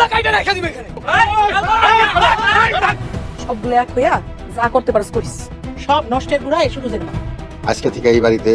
গলা কাইটা রেখে দিবে এখানে। সবগুলো এক হইয়া যা করতে পারস করিস। সব নষ্টের গুড়া শুধু আজকে থেকে এই বাড়িতে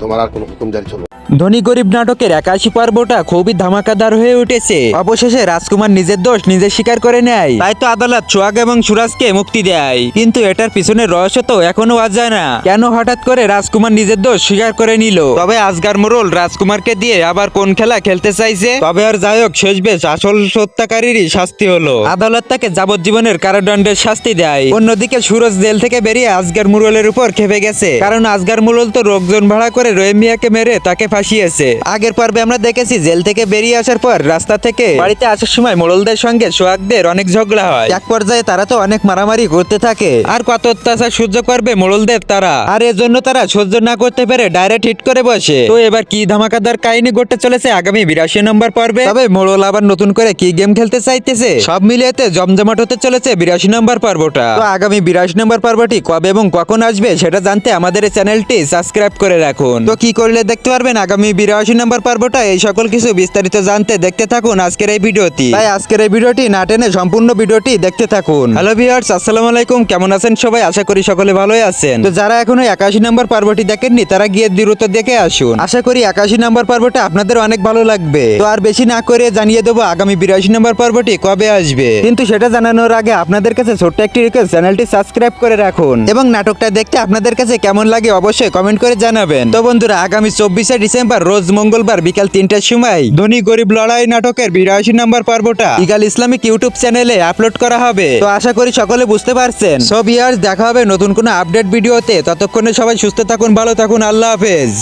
তোমার আর কোনো হুকুম জারি চলবে না। ধনী গরিব নাটকের একাশি পর্বটা খুবই ধামাকাদার হয়ে উঠেছে। অবশেষে রাজকুমার নিজের দোষ নিজে স্বীকার করে নেয়। তাই তো আদালত সোহাগ এবং সুরাজকে মুক্তি দেয়। কিন্তু এটার পিছনে রহস্য তো এখনও অজানা। কেন হঠাৎ করে রাজকুমার নিজের দোষ স্বীকার করে নিল? তবে আজগার মোরল রাজকুমারকে দিয়ে আবার কোন খেলা খেলতে চাইছে? তবে আর যাই হোক, শেষ বেশ আসল হত্যাকারীরই শাস্তি হলো। আদালত তাকে যাবজ্জীবনের কারাদণ্ডের শাস্তি দেয়। অন্যদিকে সুরজ জেল থেকে বেরিয়ে আজগার মুরলের উপর খেপে গেছে। কারণ আজগার মুরল তো লোকজন ভাড়া করে রহিম মিয়াকে মেরে তাকে ফাঁসিয়েছে আগের পর্বে আমরা দেখেছি জেল থেকে বেরিয়ে আসার পর রাস্তা থেকে বাড়িতে আসার সময় মোড়লদের সঙ্গে সোহাগদের অনেক ঝগড়া হয়। এক পর্যায়ে তারা তো অনেক মারামারি করতে থাকে। আর কত অত্যাচার সহ্য করবে মোড়লদের তারা? আর এর জন্য তারা সহ্য না করতে পেরে ডাইরেক্ট হিট করে বসে। তো এবার কি ধামাকাদার কাহিনী ঘটতে চলেছে আগামী বিরাশি নম্বর পর্বে? তবে মোড়ল আবার নতুন করে কি গেম খেলতে চাইতেছে? সব মিলিয়েতে জমজমাট হতে চলেছে বিরাশি নম্বর পর্বটা। তো আগামী বিরাশি নম্বর পর্বটি কবে এবং কখন আসবে সেটা জানতে আমাদের চ্যানেলটি সাবস্ক্রাইব করে রাখুন। তো কি করলে দেখতে পারবেন আগামী বিরাশি নম্বর পর্বটা এই সকল কিছু বিস্তারিত জানতে দেখতে থাকুন আজকের এই ভিডিওটি। তাই আজকের এই ভিডিওটি না টেনে সম্পূর্ণ ভিডিওটি দেখতে থাকুন। হ্যালো ভিউয়ার্স আসসালামু আলাইকুম। কেমন আছেন সবাই? আশা করি সকলে ভালোই আছেন। তো যারা এখনও একাশি নম্বর পর্বটি দেখেননি তারা গিয়ে দ্রুত দেখে আসুন। আশা করি একাশি নম্বর পর্বটা আপনাদের অনেক ভালো লাগবে। তো আর বেশি না করে জানিয়ে দেবো আগামী বিরাশি নম্বর পর্বটি কবে আসবে। কিন্তু সেটা জানানোর আগে আপনাদের কাছে ছোট্ট একটি রিকোয়েস্ট চ্যানেলটি সাবস্ক্রাইব করে রাখুন। এবং নাটকটা দেখতে আপনাদের কাছে কেমন লাগে অবশ্যই কমেন্ট করে জানাবেন। তো বন্ধুরা আগামী চব্বিশে ডিসেম্বর রোজ মঙ্গলবার বিকাল তিনটার সময়। ধনী গরিব লড়াই নাটকের বিরাশি নম্বর পর্বটা ইগাল ইসলামিক ইউটিউব চ্যানেলে আপলোড করা হবে। তো আশা করি সকলে বুঝতে পারছেন। সব ইয়ার্স দেখা হবে নতুন কোনো আপডেট ভিডিওতে। ততক্ষণে সবাই সুস্থ থাকুন, ভালো থাকুন। আল্লাহ হাফেজ।